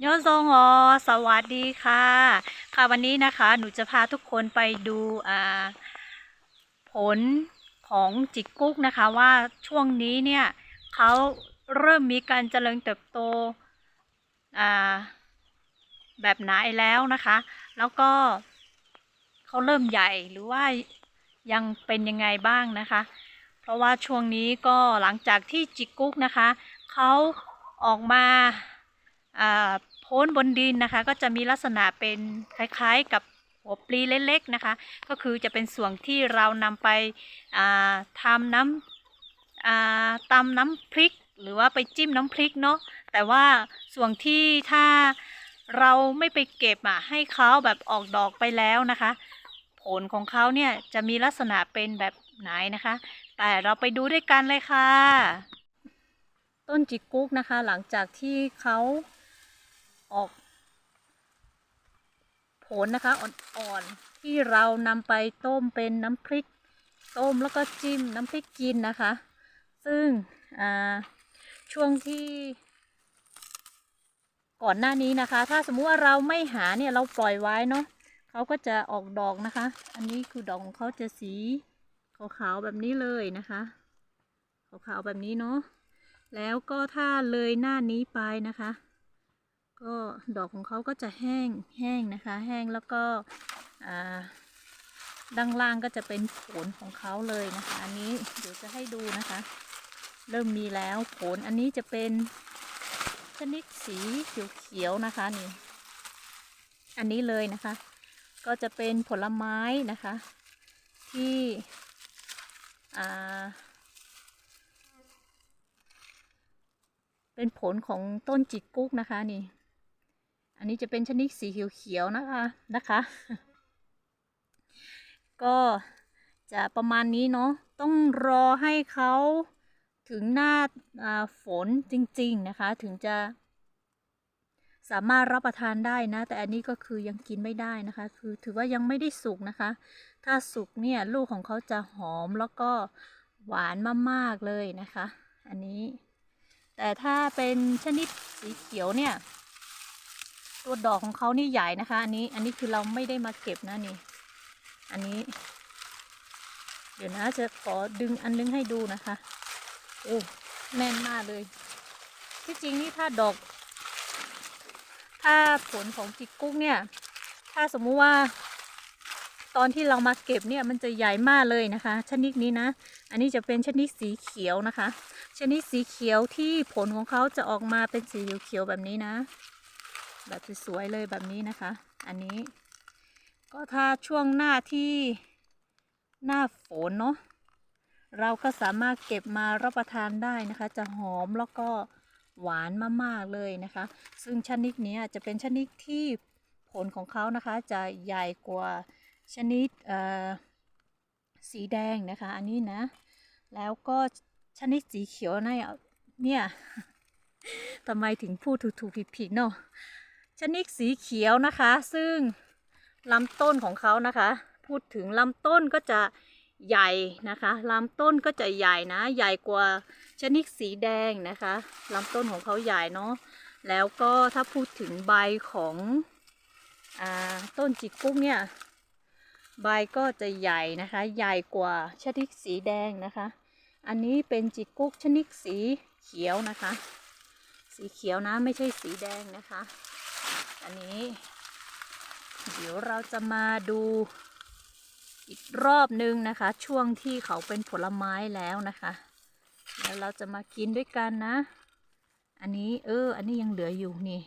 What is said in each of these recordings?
โยโซงอสวัสดีค่ะ ค่ะวันนี้นะคะหนูจะพาทุกคนไปดูผลของจิกกุ๊กนะคะว่าช่วงนี้เนี่ยเขาเริ่มมีการเจริญเติบโตแบบไหนแล้วนะคะ แล้วก็เขาเริ่มใหญ่หรือว่ายังเป็นยังไงบ้างนะคะ เพราะว่าช่วงนี้ก็หลังจากที่จิกกุ๊กนะคะเขาออกมา โพ้นบนดินนะคะก็จะมีลักษณะเป็นคล้ายๆกับหัวปลีเล็กๆนะคะ ก็คือจะเป็นส่วนที่เรานำไปทำน้ำตำน้ำพริก หรือว่าไปจิ้มน้ำพริกเนาะแต่ว่าส่วนที่ถ้าเราไม่ไปเก็บอะให้เขาแบบออกดอกไปแล้วนะคะ ผลของเขาเนี่ยจะมีลักษณะเป็นแบบไหนนะคะ แต่เราไปดูด้วยกันเลยค่ะ ต้นจิกกุ๊กนะคะ หลังจากที่เขา ออกผลนะคะอ่อนๆที่เรานำไปต้มเป็นน้ำพริก ต้มแล้วก็จิ้มน้ำพริกกินนะคะ ซึ่งช่วงที่ก่อนหน้านี้นะคะ ถ้าสมมุติว่าเราไม่หาเนี่ยเราปล่อยไว้เนาะเขาก็จะออกดอกนะคะ อันนี้คือดอกของเขาจะสีขาวๆแบบนี้เลยนะคะขาวๆแบบนี้เนาะแล้วก็ถ้าเลยหน้านี้ไปนะคะ ก็ดอกของเขาก็จะแห้งแห้งนะคะ แห้งแล้วก็ด้านล่างก็จะเป็นผลของเขาเลยนะคะ อันนี้เดี๋ยวจะให้ดูนะคะ เริ่มมีแล้วผลอันนี้จะเป็นชนิดสีเขียวๆนะคะนี่ อันนี้เลยนะคะ ก็จะเป็นผลไม้นะคะ ที่เป็นผลของต้นจิกกุ๊กนะคะนี่ อันนี้จะเป็นชนิดสีเขียวๆนะคะนะคะ ก็จะประมาณนี้เนาะต้องรอให้เขาถึงหน้าฝนจริงๆนะคะ ถึงจะสามารถรับประทานได้นะ แต่อันนี้ก็คือยังกินไม่ได้นะคะ คือถือว่ายังไม่ได้สุกนะคะ ถ้าสุกเนี่ยลูกของเขาจะหอมแล้วก็หวานมากๆเลยนะคะ อันนี้ แต่ถ้าเป็นชนิดสีเขียวเนี่ย ตัวดอกของเขานี่ใหญ่นะคะ อันนี้ อันนี้คือเราไม่ได้มาเก็บนะนี่ อันนี้ เดี๋ยวนะจะขอดึงอันนึงให้ดูนะคะ โอ้แน่นมากเลย ที่จริงนี่ถ้าดอก ถ้าผลของจิกกุ๊กเนี่ย ถ้าสมมุติว่า ตอนที่เรามาเก็บเนี่ยมันจะใหญ่มากเลยนะคะ ชนิดนี้นะ อันนี้จะเป็นชนิดสีเขียวนะคะ ชนิดสีเขียวที่ผลของเขาจะออกมาเป็นสีเขียวๆแบบนี้นะ แบบสวยๆเลยแบบนี้นะคะ อันนี้ ก็ถ้าช่วงหน้าที่หน้าฝนเนาะเราก็สามารถเก็บมารับประทานได้นะคะ จะหอมแล้วก็หวานมากๆเลยนะคะ ซึ่งชนิดนี้จะเป็นชนิดที่ผลของเขานะคะ จะใหญ่กว่าชนิดสีแดงนะคะ อันนี้นะ แล้วก็ชนิดสีเขียวเนี่ยเนี่ยทำไมถึงพูดถูกๆผิดๆเนาะ ชนิดสีเขียวนะคะ ซึ่งลำต้นของเขานะคะ พูดถึงลำต้นก็จะใหญ่นะคะลำต้นก็จะใหญ่นะ ใหญ่กว่าชนิดสีแดงนะคะลำต้นของเขาใหญ่เนาะแล้วก็ถ้าพูดถึงใบของอต้นจิกกุ๊กเนี่ยใบก็จะใหญ่นะคะ ใหญ่กว่าชนิดสีแดงนะคะ อันนี้เป็นจิกกุ๊กชนิดสีเขียวนะคะ สีเขียวนะไม่ใช่สีแดงนะคะ อันนี้ เดี๋ยวเราจะมาดูอีกรอบนึงนะคะ ช่วงที่เขาเป็นผลไม้แล้วนะคะ แล้วเราจะมากินด้วยกันนะ อันนี้เออ อันนี้ยังเหลืออยู่นี่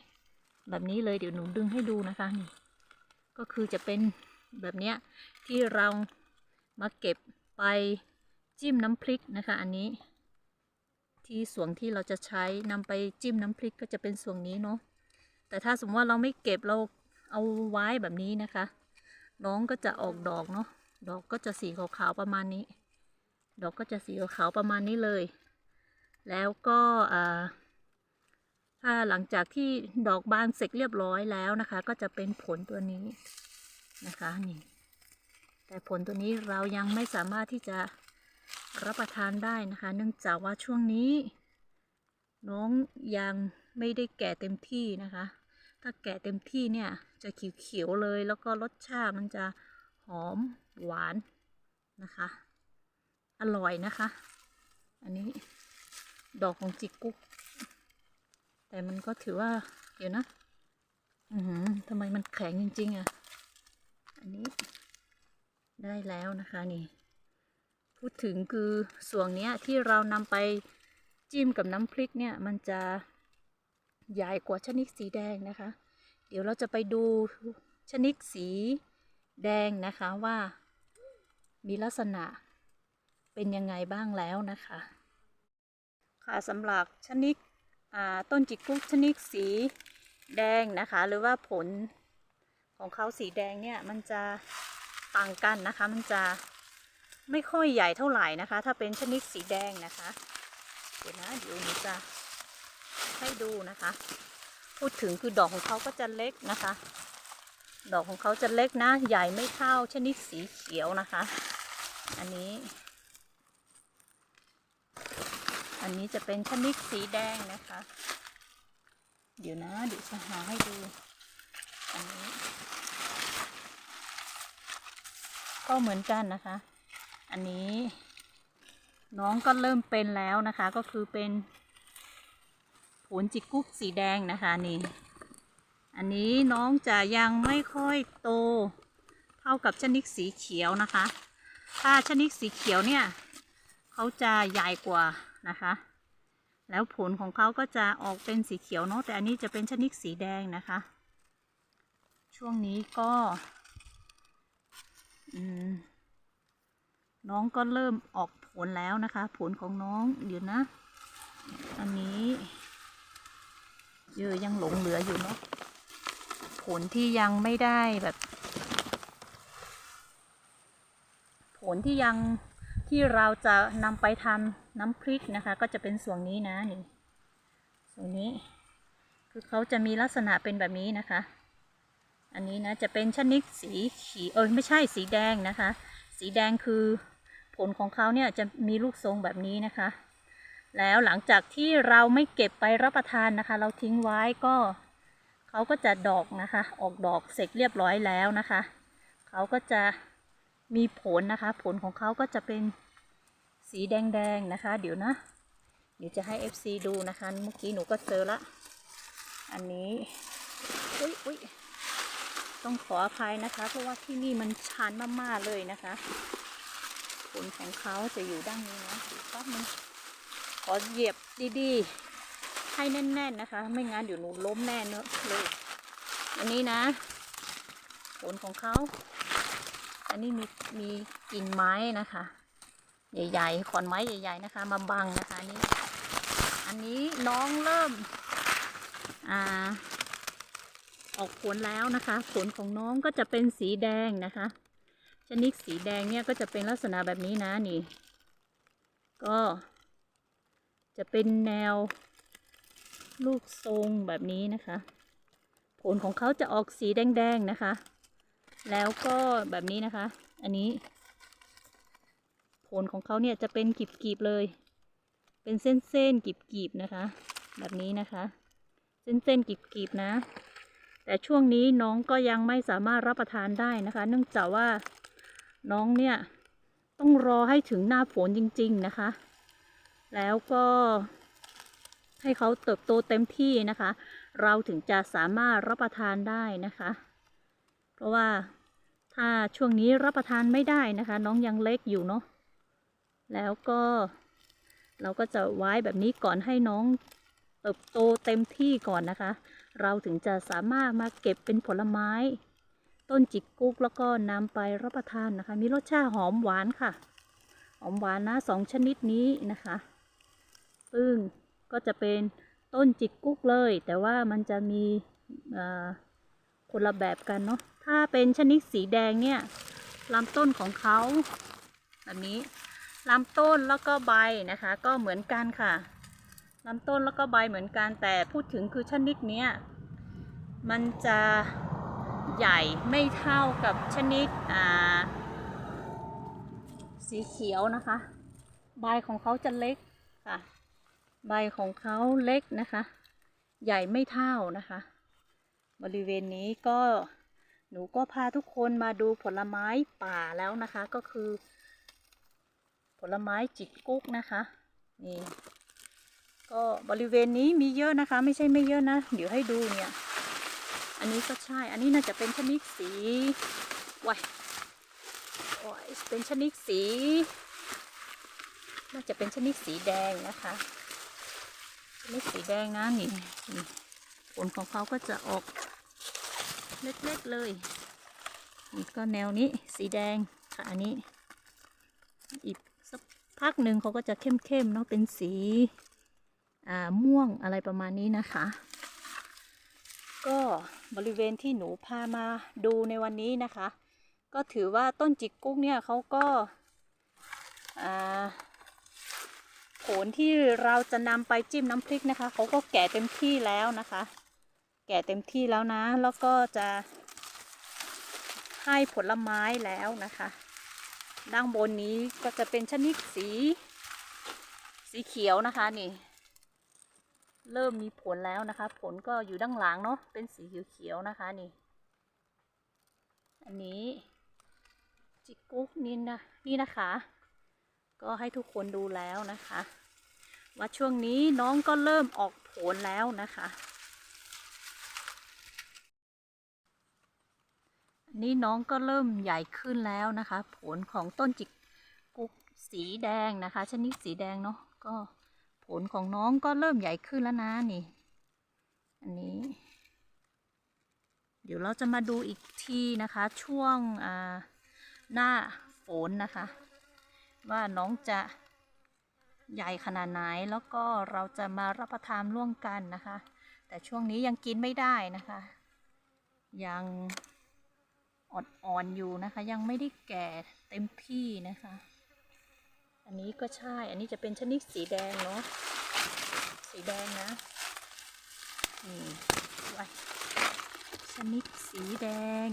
แบบนี้เลยเดี๋ยวหนูดึงให้ดูนะคะนี่ ก็คือจะเป็นแบบเนี้ยที่เรามาเก็บไปจิ้มน้ำพริกนะคะ อันนี้ ที่ส่วนที่เราจะใช้นำไปจิ้มน้ำพริกก็จะเป็นส่วนนี้เนาะ แต่ถ้าสมมติว่าเราไม่เก็บเราเอาไว้แบบนี้นะคะ น้องก็จะออกดอกเนาะดอกก็จะสีขาวๆประมาณนี้ ดอกก็จะสีขาวๆประมาณนี้เลย แล้วก็ถ้าหลังจากที่ดอกบานเสร็จเรียบร้อยแล้วนะคะ ก็จะเป็นผลตัวนี้นะคะนี่แต่ผลตัวนี้เรายังไม่สามารถที่จะรับประทานได้นะคะ เนื่องจากว่าช่วงนี้ น้องยังไม่ได้แก่เต็มที่นะคะ ถ้าแก่เต็มที่เนี่ยจะเขียวๆเลยแล้วก็รสชาติมันจะหอมหวานนะคะ อร่อยนะคะ อันนี้ดอกของจิกกุ๊กแต่มันก็ถือว่า เดี๋ยวนะ อือหือทำไมมันแข็งจริง ๆอะ อันนี้ได้แล้วนะคะนี่ พูดถึงคือส่วนเนี้ยที่เรานำไปจิ้มกับน้ำพริกเนี่ยมันจะ ใหญ่กว่าชนิดสีแดงนะคะ เดี๋ยวเราจะไปดูชนิดสีแดงนะคะว่า มีลักษณะเป็นยังไงบ้างแล้วนะคะ ค่ะสำหรับชนิดต้นจิกกุ๊กชนิดสีแดงนะคะ หรือว่าผลของเขาสีแดงเนี่ย มันจะต่างกันนะคะ มันจะไม่ค่อยใหญ่เท่าไหร่นะคะ ถ้าเป็นชนิดสีแดงนะคะ เดี๋ยวนะเดี๋ยวหนูจะ ให้ดูนะคะ พูดถึงคือดอกของเขาก็จะเล็กนะคะ ดอกของเขาจะเล็กนะ ใหญ่ไม่เท่าชนิดสีเขียวนะคะ อันนี้ อันนี้จะเป็นชนิดสีแดงนะคะ เดี๋ยวนะเดี๋ยวจะหาให้ดู อันนี้ ก็เหมือนกันนะคะ อันนี้น้องก็เริ่มเป็นแล้วนะคะ ก็คือเป็น ผลจิกกุ๊กสีแดงนะคะนี่ อันนี้น้องจะยังไม่ค่อยโต เท่ากับชนิดสีเขียวนะคะ ถ้าชนิดสีเขียวเนี่ยเขาจะใหญ่กว่านะคะ แล้วผลของเขาก็จะออกเป็นสีเขียวเนาะแต่อันนี้จะเป็นชนิดสีแดงนะคะ ช่วงนี้ก็น้องก็เริ่มออกผลแล้วนะคะ ผลของน้องเดี๋ยวนะ อันนี้ เยอะยังหลงเหลืออยู่เนาะผลที่ยังไม่ได้แบบ ผลที่ยังที่เราจะนำไปทำน้ำพริกนะคะ ก็จะเป็นส่วนนี้นะนี่ส่วนนี้ คือเขาจะมีลักษณะเป็นแบบนี้นะคะ อันนี้นะจะเป็นชนิดสีขีเออไม่ใช่สีแดงนะคะ สีแดงคือผลของเขาเนี่ยจะมีลูกทรงแบบนี้นะคะ แล้วหลังจากที่เราไม่เก็บไปรับประทานนะคะ เราทิ้งไว้ก็เขาก็จะดอกนะคะ ออกดอกเสร็จเรียบร้อยแล้วนะคะเขาก็จะมีผลนะคะ ผลของเขาก็จะเป็นสีแดงๆนะคะ เดี๋ยวนะเดี๋ยวจะให้ FC ดูนะคะ เมื่อกี้หนูก็เจอละ อันนี้อุ้ยอุ้ยต้องขออภัยนะคะ เพราะว่าที่นี่มันชันมากๆเลยนะคะ ผลของเขาจะอยู่ด้านนี้นะเดี๋ยวแป๊บนึง ขอเหยียบดีๆ ให้แน่น ๆนะคะ ไม่งั้นเดี๋ยวหนูล้มแน่เนอะเลยอันนี้นะผลของเขา อันนี้มีมีกิ่งไม้นะคะ ใหญ่ๆขอนไม้ใหญ่ ๆนะคะ มาบังนะคะอันนี้ อันนี้น้องเริ่ม อ่า ออกผลแล้วนะคะ ผลของน้องก็จะเป็นสีแดงนะคะ ชนิดสีแดงเนี่ยก็จะเป็นลักษณะแบบนี้นะนี่ ก็ จะเป็นแนว ลูกทรงแบบนี้นะคะ ผลของเขาจะออกสีแดงๆนะคะ แล้วก็แบบนี้นะคะ อันนี้ ผลของเขาเนี่ยจะเป็นกีบๆเลย เป็นเส้นๆกีบๆนะคะ แบบนี้นะคะ เส้นๆกีบๆนะ แต่ช่วงนี้น้องก็ยังไม่สามารถรับประทานได้นะคะ เนื่องจากว่าน้องเนี่ยต้องรอให้ถึงหน้าฝนจริง ๆ นะคะ แล้วก็ให้เขาเติบโตเต็มที่นะคะ เราถึงจะสามารถรับประทานได้นะคะ เพราะว่าถ้าช่วงนี้รับประทานไม่ได้นะคะ น้องยังเล็กอยู่เนาะแล้วก็เราก็จะไว้แบบนี้ก่อนให้น้องเติบโตเต็มที่ก่อนนะคะ เราถึงจะสามารถมาเก็บเป็นผลไม้ ต้นจิกกุ๊กแล้วก็นำไปรับประทานนะคะ มีรสชาติหอมหวานค่ะ หอมหวานนะสองชนิดนี้นะคะ ซึ่งก็จะเป็นต้นจิกกุ๊กเลย แต่ว่ามันจะมีคนละแบบกันเนาะ ถ้าเป็นชนิดสีแดงเนี่ยลำต้นของเขาแบบนี้ลำต้นแล้วก็ใบนะคะ ก็เหมือนกันค่ะลำต้นแล้วก็ใบเหมือนกันแต่พูดถึงคือชนิดเนี้ยมันจะใหญ่ไม่เท่ากับชนิดสีเขียวนะคะ ใบของเขาจะเล็กค่ะ ใบของเขาเล็กนะคะ ใหญ่ไม่เท่านะคะ บริเวณนี้ก็หนูก็พาทุกคนมาดูผลไม้ป่าแล้วนะคะ ก็คือ ผลไม้จิกกุ๊กนะคะนี่ก็บริเวณนี้มีเยอะนะคะ ไม่ใช่ไม่เยอะนะ เดี๋ยวให้ดูเนี่ย อันนี้ก็ใช่ อันนี้น่าจะเป็นชนิดสีว้ายโอ้ยเป็นชนิดสี น่าจะเป็นชนิดสีแดงนะคะ ชนิดสีแดงนะนี่นี่ผลของเขาก็จะออกเล็กๆเลยนี่ก็แนวนี้สีแดงค่ะอันนี้ อีกสักพักหนึ่งเขาก็จะเข้มๆเนาะเป็นสีอ่าม่วงอะไรประมาณนี้นะคะ ก็บริเวณที่หนูพามาดูในวันนี้นะคะ ก็ถือว่าต้นจิกกุ๊กเนี่ยเขาก็อ่า ผลที่เราจะนำไปจิ้มน้ำพริกนะคะเขาก็แก่เต็มที่แล้วนะคะ แก่เต็มที่แล้วนะ แล้วก็จะให้ผลไม้แล้วนะคะ ด้านบนนี้ก็จะเป็นชนิดสี สีเขียวนะคะนี่ เริ่มมีผลแล้วนะคะ ผลก็อยู่ด้านหลังเนาะเป็นสีเขียวๆนะคะนี่ อันนี้จิกกุ๊กนี่นะนี่นะคะ ก็ให้ทุกคนดูแล้วนะคะ ว่าช่วงนี้น้องก็เริ่มออกผลแล้วนะคะอันนี้น้องก็เริ่มใหญ่ขึ้นแล้วนะคะ ผลของต้นจิกกุกสีแดงนะคะ ชนิดสีแดงเนาะก็ผลของน้องก็เริ่มใหญ่ขึ้นแล้วนะนี่ อันนี้ เดี๋ยวเราจะมาดูอีกทีนะคะ ช่วงหน้าฝนนะคะ ว่าน้องจะ ใหญ่ขนาดไหนแล้วก็เราจะมารับประทานร่วมกันนะคะ แต่ช่วงนี้ยังกินไม่ได้นะคะ ยังอ่อนๆอยู่นะคะ ยังไม่ได้แก่เต็มที่นะคะ อันนี้ก็ใช่ อันนี้จะเป็นชนิดสีแดงเนาะสีแดงนะนี่ว้ชนิดสีแดง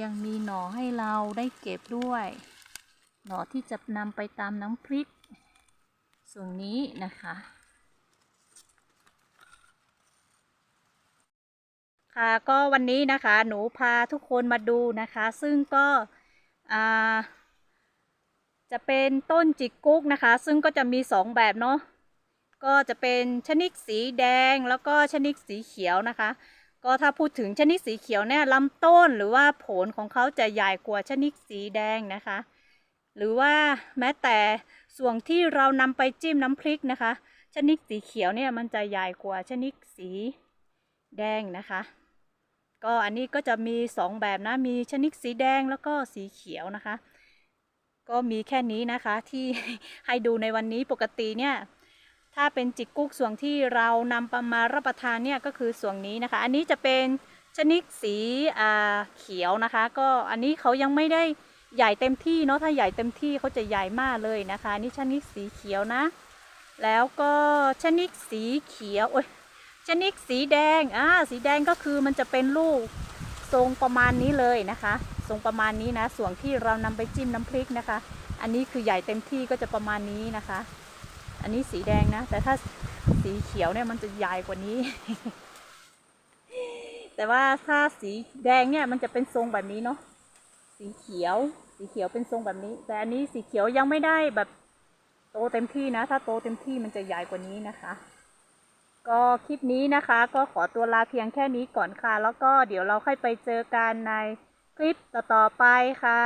ยังมีหน่อให้เราได้เก็บด้วย หน่อที่จะนำไปตามน้ำพริก ส่วนนี้นะคะค่ะก็วันนี้นะคะหนูพาทุกคนมาดูนะคะ ซึ่งก็จะเป็นต้นจิกกุ๊กนะคะ ซึ่งก็จะมีสองแบบเนาะก็จะเป็นชนิดสีแดงแล้วก็ชนิดสีเขียวนะคะ ก็ถ้าพูดถึงชนิดสีเขียวเนี่ยลำต้นหรือว่าผลของเขาจะใหญ่กว่าชนิดสีแดงนะคะ หรือว่าแม้แต่ส่วนที่เรานำไปจิ้มน้ำพริกนะคะ ชนิดสีเขียวเนี่ยมันจะใหญ่กว่าชนิดสีแดงนะคะ ก็อันนี้ก็จะมีสองแบบนะ มีชนิดสีแดงแล้วก็สีเขียวนะคะ ก็มีแค่นี้นะคะที่ให้ดูในวันนี้ปกติเนี่ยถ้าเป็นจิกกุ๊กส่วนที่เรานำมารับประทานเนี่ยก็คือส่วนนี้นะคะ อันนี้จะเป็นชนิดสีอ่าเขียวนะคะ ก็อันนี้เขายังไม่ได้ ใหญ่เต็มที่เนาะถ้าใหญ่เต็มที่เขาจะใหญ่มากเลยนะคะ นี่ชนิดสีเขียวนะ แล้วก็ชนิดสีเขียวโอ้ยชนิดสีแดงอ่าสีแดงก็คือมันจะเป็นลูกทรงประมาณนี้เลยนะคะ ทรงประมาณนี้นะ ส่วนที่เรานำไปจิ้มน้ำพริกนะคะ อันนี้คือใหญ่เต็มที่ก็จะประมาณนี้นะคะ อันนี้สีแดงนะ แต่ถ้าสีเขียวเนี่ยมันจะใหญ่กว่านี้ แต่ว่าถ้าสีแดงเนี่ยมันจะเป็นทรงแบบนี้เนาะสีเขียว สีเขียวเป็นทรงแบบนี้ แต่อันนี้สีเขียวยังไม่ได้แบบโตเต็มที่นะ ถ้าโตเต็มที่มันจะใหญ่กว่านี้นะคะ ก็คลิปนี้นะคะ ก็ขอตัวลาเพียงแค่นี้ก่อนค่ะ แล้วก็เดี๋ยวเราค่อยไปเจอกันในคลิปต่อๆไปค่ะ